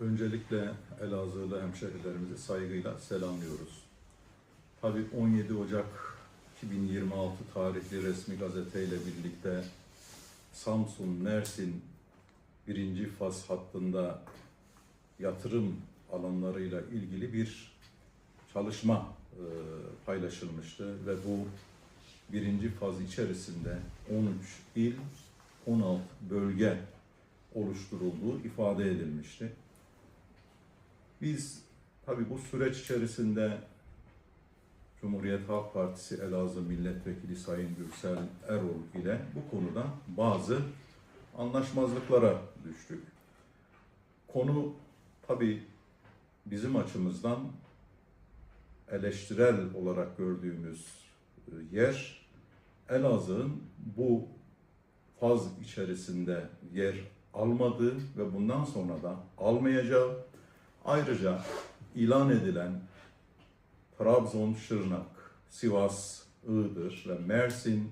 Öncelikle Elazığlı hemşehrilerimizi saygıyla selamlıyoruz. Tabii 17 Ocak 2026 tarihli resmi gazeteyle birlikte Samsun, Mersin birinci faz hattında yatırım alanlarıyla ilgili bir çalışma e, paylaşılmıştı ve bu birinci faz içerisinde 13 il, 16 bölge oluşturulduğu ifade edilmişti. Biz tabi bu süreç içerisinde Cumhuriyet Halk Partisi Elazığ Milletvekili Sayın Gürsel Erol ile bu konuda bazı anlaşmazlıklara düştük. Konu tabi bizim açımızdan eleştirel olarak gördüğümüz e, yer Elazığ'ın bu faz içerisinde yer almadığı ve bundan sonra da almayacağı ayrıca ilan edilen Trabzon, Şırnak, Sivas, Iğdır ve Mersin,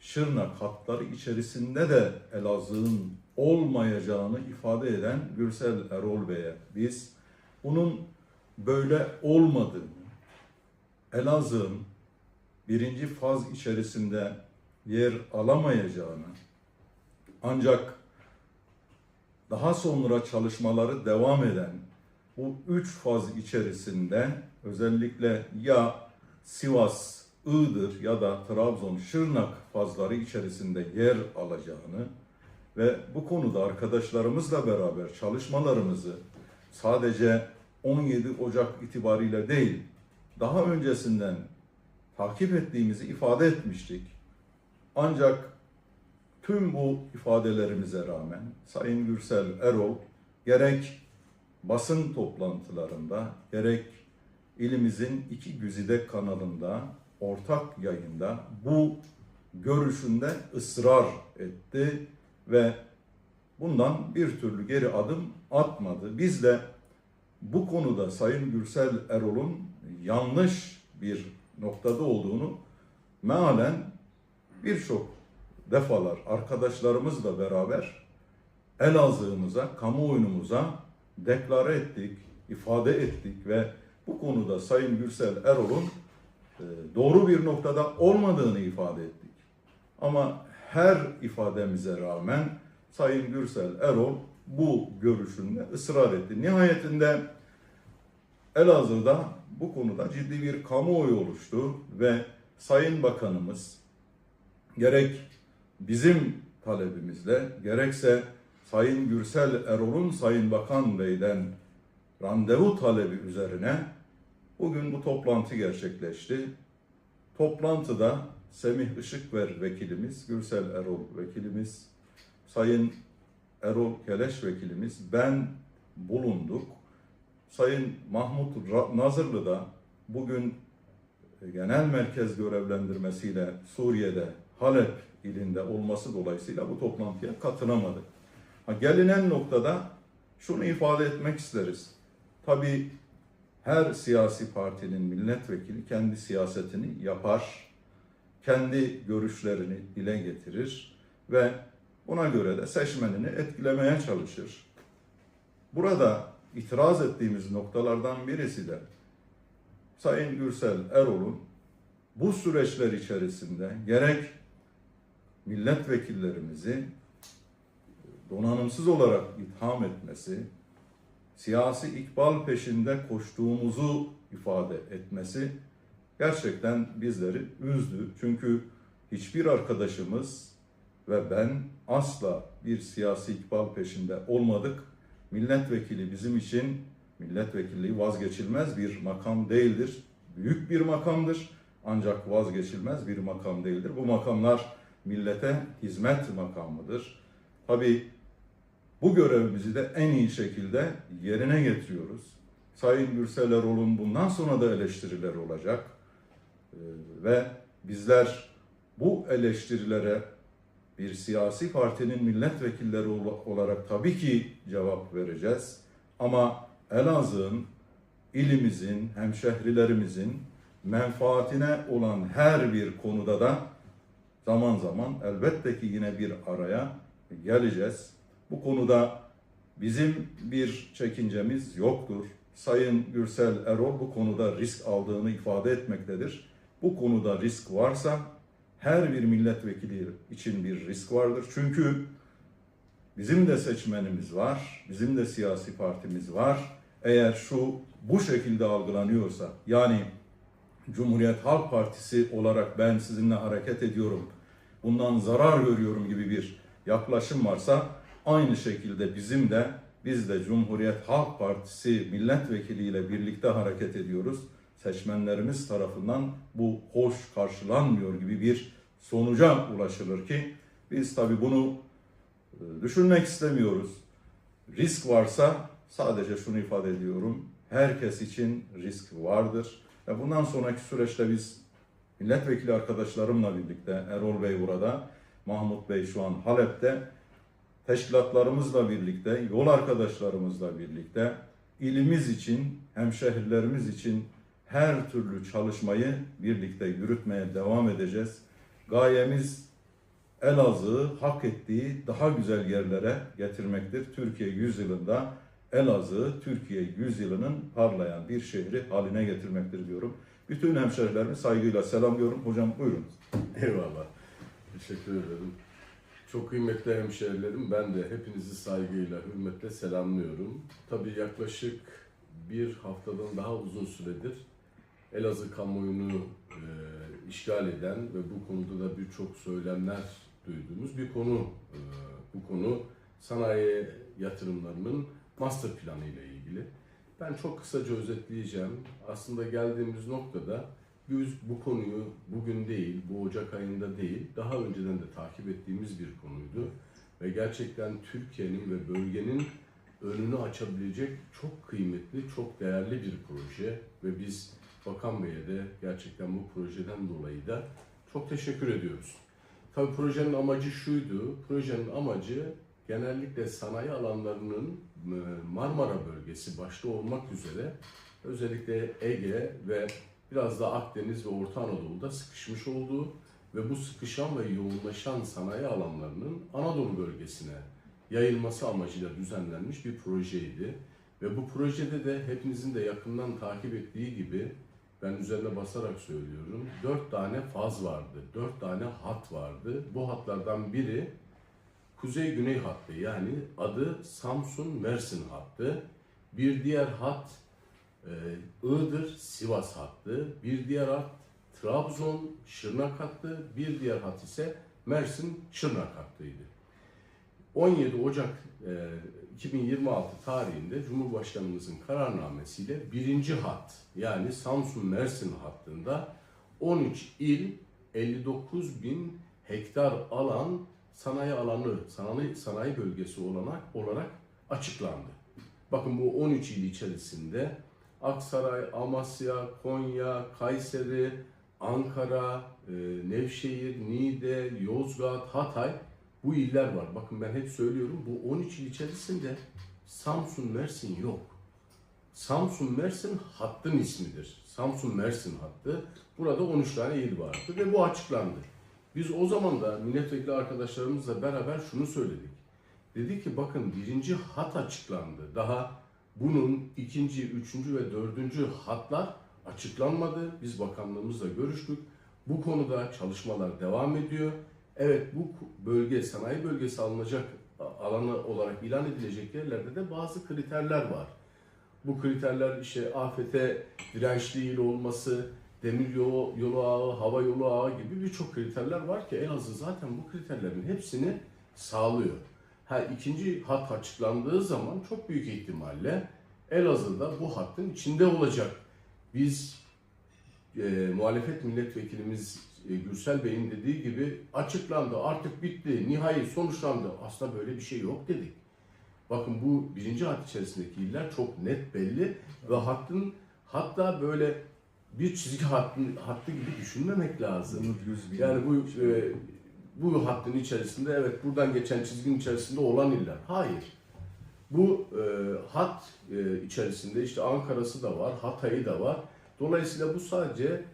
Şırnak hatları içerisinde de Elazığ'ın olmayacağını ifade eden Gürsel Erol Bey'e biz bunun böyle olmadığını, Elazığ'ın birinci faz içerisinde yer alamayacağını ancak daha sonra çalışmaları devam eden bu üç faz içerisinde özellikle ya Sivas, Iğdır ya da Trabzon, Şırnak fazları içerisinde yer alacağını ve bu konuda arkadaşlarımızla beraber çalışmalarımızı sadece 17 Ocak itibariyle değil, daha öncesinden takip ettiğimizi ifade etmiştik. Ancak tüm bu ifadelerimize rağmen Sayın Gürsel Erol gerek basın toplantılarında gerek ilimizin iki güzide kanalında ortak yayında bu görüşünde ısrar etti ve bundan bir türlü geri adım atmadı. Biz de bu konuda Sayın Gürsel Erol'un yanlış bir noktada olduğunu mealen birçok defalar arkadaşlarımızla beraber Elazığ'ımıza, kamuoyumuza deklare ettik, ifade ettik ve bu konuda Sayın Gürsel Erol'un e, doğru bir noktada olmadığını ifade ettik. Ama her ifademize rağmen Sayın Gürsel Erol bu görüşünde ısrar etti. Nihayetinde Elazığ'da bu konuda ciddi bir kamuoyu oluştu ve Sayın Bakanımız gerek bizim talebimizle gerekse Sayın Gürsel Erol'un Sayın Bakan Bey'den randevu talebi üzerine bugün bu toplantı gerçekleşti. Toplantıda Semih Işıkver vekilimiz, Gürsel Erol vekilimiz, Sayın Erol Keleş vekilimiz, ben bulunduk. Sayın Mahmut Nazırlı da bugün genel merkez görevlendirmesiyle Suriye'de Halep ilinde olması dolayısıyla bu toplantıya katılamadı. Ha, gelinen noktada şunu ifade etmek isteriz. Tabii her siyasi partinin milletvekili kendi siyasetini yapar, kendi görüşlerini dile getirir ve buna göre de seçmenini etkilemeye çalışır. Burada itiraz ettiğimiz noktalardan birisi de Sayın Gürsel Erol'un bu süreçler içerisinde gerek milletvekillerimizi donanımsız olarak itham etmesi, siyasi ikbal peşinde koştuğumuzu ifade etmesi gerçekten bizleri üzdü. Çünkü hiçbir arkadaşımız ve ben asla bir siyasi ikbal peşinde olmadık. Milletvekili bizim için milletvekilliği vazgeçilmez bir makam değildir. Büyük bir makamdır ancak vazgeçilmez bir makam değildir. Bu makamlar millete hizmet makamıdır. Tabii bu görevimizi de en iyi şekilde yerine getiriyoruz. Sayın Gürsel Erol'un bundan sonra da eleştirileri olacak. Ee, ve bizler bu eleştirilere bir siyasi partinin milletvekilleri ol- olarak tabii ki cevap vereceğiz. Ama Elazığ'ın, ilimizin, hemşehrilerimizin menfaatine olan her bir konuda da zaman zaman elbette ki yine bir araya geleceğiz. Bu konuda Bizim bir çekincemiz yoktur. Sayın Gürsel Erol bu konuda risk aldığını ifade etmektedir. Bu konuda risk varsa her bir milletvekili için bir risk vardır. Çünkü bizim de seçmenimiz var, bizim de siyasi partimiz var. Eğer şu bu şekilde algılanıyorsa, yani Cumhuriyet Halk Partisi olarak ben sizinle hareket ediyorum, bundan zarar görüyorum gibi bir yaklaşım varsa aynı şekilde bizim de biz de Cumhuriyet Halk Partisi milletvekiliyle birlikte hareket ediyoruz. Seçmenlerimiz tarafından bu hoş karşılanmıyor gibi bir sonuca ulaşılır ki biz tabii bunu e, düşünmek istemiyoruz. Risk varsa sadece şunu ifade ediyorum. Herkes için risk vardır. Ve bundan sonraki süreçte biz milletvekili arkadaşlarımla birlikte Erol Bey burada, Mahmut Bey şu an Halep'te teşkilatlarımızla birlikte, yol arkadaşlarımızla birlikte ilimiz için, hemşehrilerimiz için her türlü çalışmayı birlikte yürütmeye devam edeceğiz. Gayemiz Elazığ'ı hak ettiği daha güzel yerlere getirmektir. Türkiye yüzyılında Elazığ, Türkiye yüzyılının parlayan bir şehri haline getirmektir diyorum. Bütün hemşehrilerimi saygıyla selamlıyorum. Hocam buyurun. Eyvallah. Teşekkür ederim. Çok kıymetli hemşehrilerim, ben de hepinizi saygıyla, hürmetle selamlıyorum. Tabii yaklaşık bir haftadan daha uzun süredir Elazığ kamuoyunu e, işgal eden ve bu konuda da birçok söylemler duyduğumuz bir konu. E, bu konu sanayi yatırımlarının master planı ile ilgili. Ben çok kısaca özetleyeceğim. Aslında geldiğimiz noktada biz bu konuyu bugün değil, bu Ocak ayında değil, daha önceden de takip ettiğimiz bir konuydu. Ve gerçekten Türkiye'nin ve bölgenin önünü açabilecek çok kıymetli, çok değerli bir proje. Ve biz Bakan Bey'e de gerçekten bu projeden dolayı da çok teşekkür ediyoruz. Tabii projenin amacı şuydu, projenin amacı genellikle sanayi alanlarının e, Marmara bölgesi başta olmak üzere özellikle Ege ve biraz da Akdeniz ve Orta Anadolu'da sıkışmış olduğu ve bu sıkışan ve yoğunlaşan sanayi alanlarının Anadolu bölgesine yayılması amacıyla düzenlenmiş bir projeydi. Ve bu projede de hepinizin de yakından takip ettiği gibi ben üzerine basarak söylüyorum. Dört tane faz vardı, dört tane hat vardı. Bu hatlardan biri Kuzey-Güney hattı yani adı Samsun-Mersin hattı. Bir diğer hat e, Iğdır-Sivas hattı. Bir diğer hat Trabzon-Şırnak hattı. Bir diğer hat ise Mersin-Şırnak hattıydı. 17 Ocak e, 2026 tarihinde Cumhurbaşkanımızın kararnamesiyle birinci hat yani Samsun-Mersin hattında 13 il 59 bin hektar alan sanayi alanı, sanayi, sanayi bölgesi olarak, olarak açıklandı. Bakın bu 13 il içerisinde Aksaray, Amasya, Konya, Kayseri, Ankara, e, Nevşehir, Niğde, Yozgat, Hatay bu iller var. Bakın ben hep söylüyorum bu 13 il içerisinde Samsun, Mersin yok. Samsun Mersin hattın ismidir. Samsun Mersin hattı. Burada 13 tane il vardı ve bu açıklandı. Biz o zaman da milletvekili arkadaşlarımızla beraber şunu söyledik. Dedi ki bakın birinci hat açıklandı. Daha bunun ikinci, üçüncü ve dördüncü hatlar açıklanmadı. Biz bakanlığımızla görüştük. Bu konuda çalışmalar devam ediyor. Evet bu bölge sanayi bölgesi alınacak alanı olarak ilan edilecek yerlerde de bazı kriterler var. Bu kriterler işte afete dirençli il olması, demir yolu, yolu ağı, hava yolu ağı gibi birçok kriterler var ki Elazığ zaten bu kriterlerin hepsini sağlıyor. Ha ikinci hat açıklandığı zaman çok büyük ihtimalle Elazığ'da bu hattın içinde olacak. Biz e, muhalefet milletvekilimiz e, Gürsel Bey'in dediği gibi açıklandı, artık bitti, nihai sonuçlandı. Aslında böyle bir şey yok dedik. Bakın bu birinci hat içerisindeki iller çok net belli ve hattın hatta böyle bir çizgi hattın, hattı gibi düşünmemek lazım. Yani bu e, bu hattın içerisinde evet buradan geçen çizginin içerisinde olan iller. Hayır. Bu e, hat e, içerisinde işte Ankara'sı da var, Hatay'ı da var. Dolayısıyla bu sadece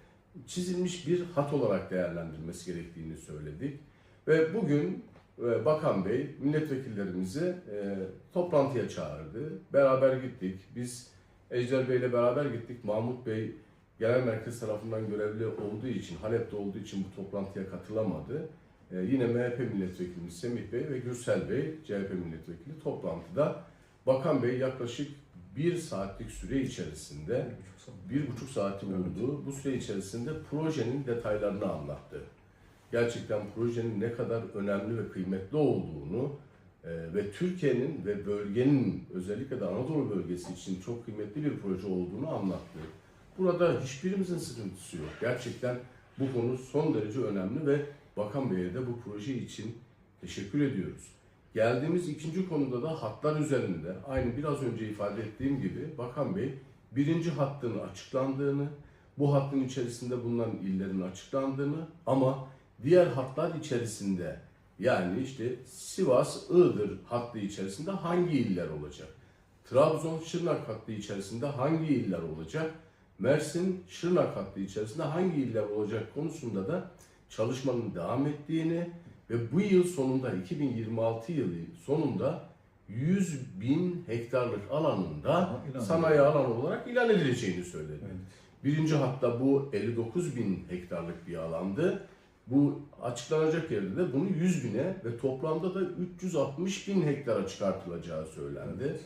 çizilmiş bir hat olarak değerlendirilmesi gerektiğini söyledik. Ve bugün e, Bakan Bey milletvekillerimizi e, toplantıya çağırdı. Beraber gittik. Biz Ejder Bey ile beraber gittik. Mahmut Bey genel merkez tarafından görevli olduğu için, Halep'te olduğu için bu toplantıya katılamadı. E, yine MHP milletvekilimiz Semih Bey ve Gürsel Bey, CHP milletvekili toplantıda Bakan Bey yaklaşık bir saatlik süre içerisinde bir buçuk saati buldu. Bu süre içerisinde projenin detaylarını anlattı. Gerçekten projenin ne kadar önemli ve kıymetli olduğunu e, ve Türkiye'nin ve bölgenin özellikle de Anadolu bölgesi için çok kıymetli bir proje olduğunu anlattı. Burada hiçbirimizin sıkıntısı yok. Gerçekten bu konu son derece önemli ve Bakan Bey'e de bu proje için teşekkür ediyoruz. Geldiğimiz ikinci konuda da hatlar üzerinde aynı biraz önce ifade ettiğim gibi Bakan Bey birinci hattın açıklandığını, bu hattın içerisinde bulunan illerin açıklandığını ama diğer hatlar içerisinde yani işte Sivas, Iğdır hattı içerisinde hangi iller olacak? Trabzon, Şırnak hattı içerisinde hangi iller olacak? Mersin, Şırnak hattı içerisinde hangi iller olacak konusunda da çalışmanın devam ettiğini ve bu yıl sonunda 2026 yılı sonunda 100 bin hektarlık alanında Aha, sanayi alanı olarak ilan edileceğini söyledi. Evet. Birinci hatta bu 59 bin hektarlık bir alandı. Bu açıklanacak yerde de bunu 100 bine ve toplamda da 360 bin hektara çıkartılacağı söylendi.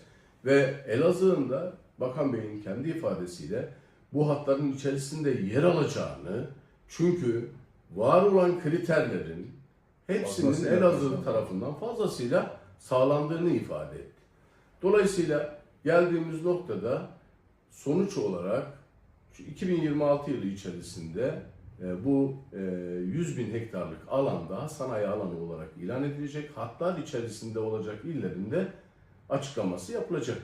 Ve Elazığ'ın da Bakan Bey'in kendi ifadesiyle bu hatların içerisinde yer alacağını çünkü var olan kriterlerin hepsinin Fazlasıyla Elazığ tarafından fazlasıyla sağlandığını ifade etti. Dolayısıyla geldiğimiz noktada sonuç olarak şu 2026 yılı içerisinde e, bu e, 100 bin hektarlık alanda sanayi alanı olarak ilan edilecek. Hatlar içerisinde olacak illerinde açıklaması yapılacak.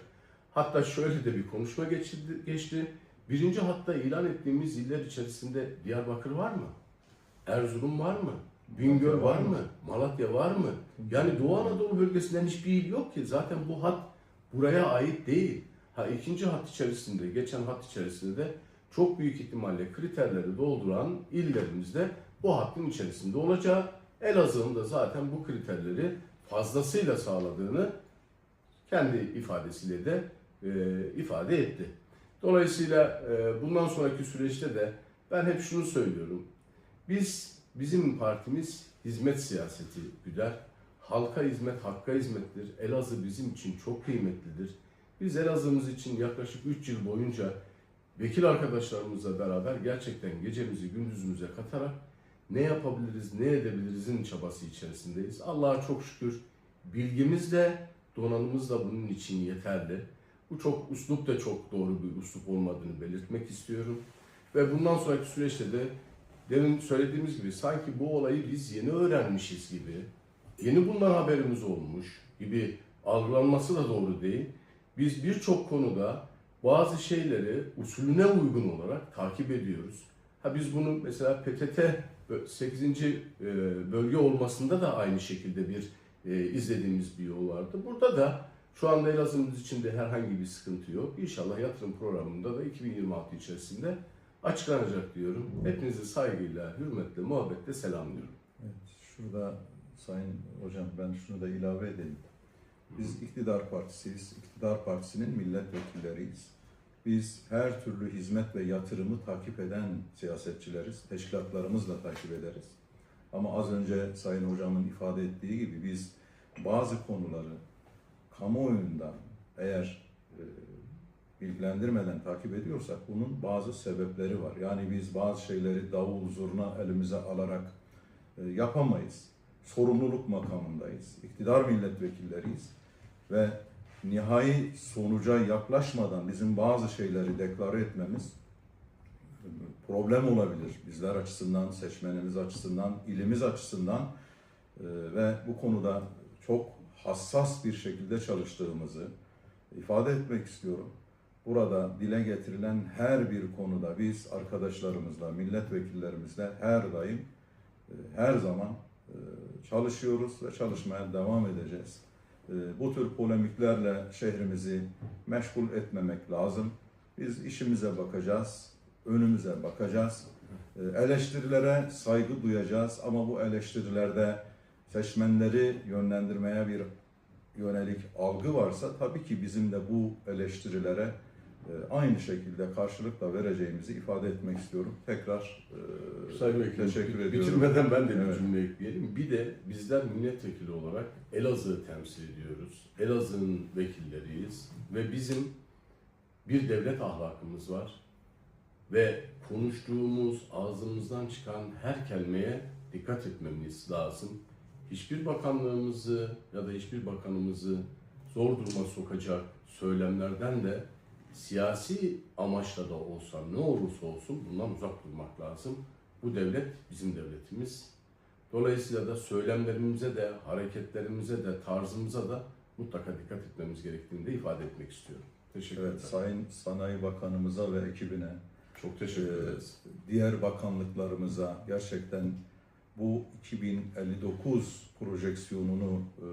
Hatta şöyle de bir konuşma geçti. geçti. Birinci hatta ilan ettiğimiz iller içerisinde Diyarbakır var mı? Erzurum var mı? Bingöl var mı? Malatya var mı? Yani Doğu Anadolu bölgesinden hiçbir il yok ki. Zaten bu hat buraya ait değil. Ha ikinci hat içerisinde, geçen hat içerisinde de çok büyük ihtimalle kriterleri dolduran illerimizde bu hattın içerisinde olacağı. Elazığ'ın da zaten bu kriterleri fazlasıyla sağladığını kendi ifadesiyle de e, ifade etti. Dolayısıyla e, bundan sonraki süreçte de ben hep şunu söylüyorum. Biz, bizim partimiz hizmet siyaseti güder. Halka hizmet, hakka hizmettir. Elazığ bizim için çok kıymetlidir. Biz Elazığ'ımız için yaklaşık 3 yıl boyunca vekil arkadaşlarımızla beraber gerçekten gecemizi gündüzümüze katarak ne yapabiliriz, ne edebilirizin çabası içerisindeyiz. Allah'a çok şükür bilgimiz de donanımız da bunun için yeterli. Bu çok uslup da çok doğru bir uslup olmadığını belirtmek istiyorum. Ve bundan sonraki süreçte de demin söylediğimiz gibi sanki bu olayı biz yeni öğrenmişiz gibi, yeni bundan haberimiz olmuş gibi algılanması da doğru değil. Biz birçok konuda bazı şeyleri usulüne uygun olarak takip ediyoruz. Ha biz bunu mesela PTT 8. e, bölge olmasında da aynı şekilde bir e, izlediğimiz bir yol vardı. Burada da şu anda Elazığ'ımız için de herhangi bir sıkıntı yok. İnşallah yatırım programında da 2026 içerisinde açıklanacak diyorum. Hepinizi saygıyla, hürmetle, muhabbetle selamlıyorum. Evet, şurada Sayın Hocam ben şunu da ilave edeyim. Biz iktidar partisiyiz. İktidar partisinin milletvekilleriyiz. Biz her türlü hizmet ve yatırımı takip eden siyasetçileriz. Teşkilatlarımızla takip ederiz. Ama az önce Sayın Hocam'ın ifade ettiği gibi biz bazı konuları kamuoyundan eğer e, bilgilendirmeden takip ediyorsak bunun bazı sebepleri var. Yani biz bazı şeyleri davul zurna elimize alarak e, yapamayız. Sorumluluk makamındayız. İktidar milletvekilleriyiz ve nihai sonuca yaklaşmadan bizim bazı şeyleri deklare etmemiz e, problem olabilir. Bizler açısından, seçmenimiz açısından, ilimiz açısından e, ve bu konuda çok hassas bir şekilde çalıştığımızı ifade etmek istiyorum. Burada dile getirilen her bir konuda biz arkadaşlarımızla, milletvekillerimizle her daim, e, her zaman e, çalışıyoruz ve çalışmaya devam edeceğiz. E, Bu tür polemiklerle şehrimizi meşgul etmemek lazım. Biz işimize bakacağız, önümüze bakacağız. Eleştirilere saygı duyacağız ama bu eleştirilerde seçmenleri yönlendirmeye bir yönelik algı varsa tabii ki bizim de bu eleştirilere aynı şekilde karşılıkla vereceğimizi ifade etmek istiyorum. Tekrar e, Sayın Vekilim, teşekkür ediyorum. Bitirmeden ben de bir Evet. cümle ekleyelim. Bir de bizler milletvekili olarak Elazığ'ı temsil ediyoruz. Elazığ'ın vekilleriyiz ve bizim bir devlet ahlakımız var. Ve konuştuğumuz, ağzımızdan çıkan her kelimeye dikkat etmemiz lazım. Hiçbir bakanlığımızı ya da hiçbir bakanımızı zor duruma sokacak söylemlerden de siyasi amaçla da olsa ne olursa olsun bundan uzak durmak lazım. Bu devlet bizim devletimiz. Dolayısıyla da söylemlerimize de, hareketlerimize de, tarzımıza da mutlaka dikkat etmemiz gerektiğini de ifade etmek istiyorum. Teşekkür Evet, ederim. Sayın Sanayi Bakanımıza ve ekibine Çok teşekkür Ee, ederiz. diğer bakanlıklarımıza gerçekten bu 2059 projeksiyonunu e,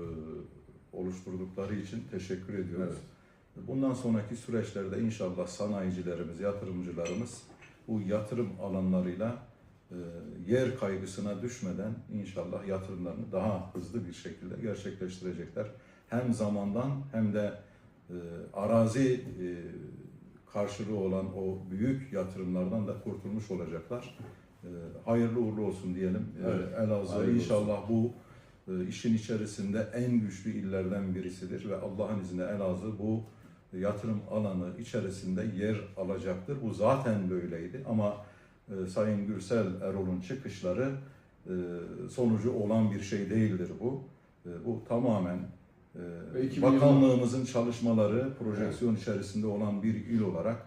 oluşturdukları için teşekkür ediyoruz. Bundan sonraki süreçlerde inşallah sanayicilerimiz, yatırımcılarımız bu yatırım alanlarıyla e, yer kaygısına düşmeden inşallah yatırımlarını daha hızlı bir şekilde gerçekleştirecekler. Hem zamandan hem de e, arazi e, karşılığı olan o büyük yatırımlardan da kurtulmuş olacaklar. Hayırlı uğurlu olsun diyelim. Evet, Elazığ inşallah bu e, işin içerisinde en güçlü illerden birisidir ve Allah'ın izniyle Elazığ bu yatırım alanı içerisinde yer alacaktır. Bu zaten böyleydi ama e, Sayın Gürsel Erol'un çıkışları e, sonucu olan bir şey değildir bu. E, bu tamamen e, Ve 2020 bakanlığımızın çalışmaları projeksiyon içerisinde olan bir il olarak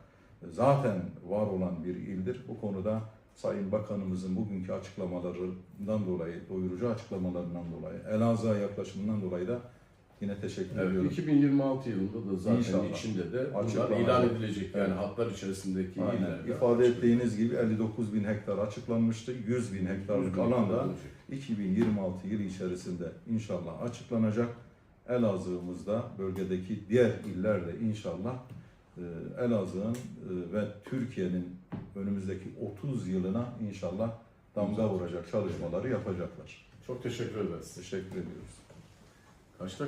e, zaten var olan bir ildir. Bu konuda Sayın Bakanımızın bugünkü açıklamalarından dolayı, doyurucu açıklamalarından dolayı, Elazığ'a yaklaşımından dolayı da yine teşekkür Evet, ediyorum. 2026 yılında da zaten İnşallah. içinde de bunlar ilan edilecek. Yani hatlar içerisindeki Aynen. illerde İfade ettiğiniz gibi 59 bin hektar açıklanmıştı. 100 bin hektarlık alan da 2026 yılı içerisinde inşallah açıklanacak. Elazığ'ımızda bölgedeki diğer iller de inşallah e, Elazığ'ın e, ve Türkiye'nin önümüzdeki 30 yılına inşallah damga vuracak çalışmaları yapacaklar. Çok teşekkür ederiz. Teşekkür ediyoruz. Kaç dakika?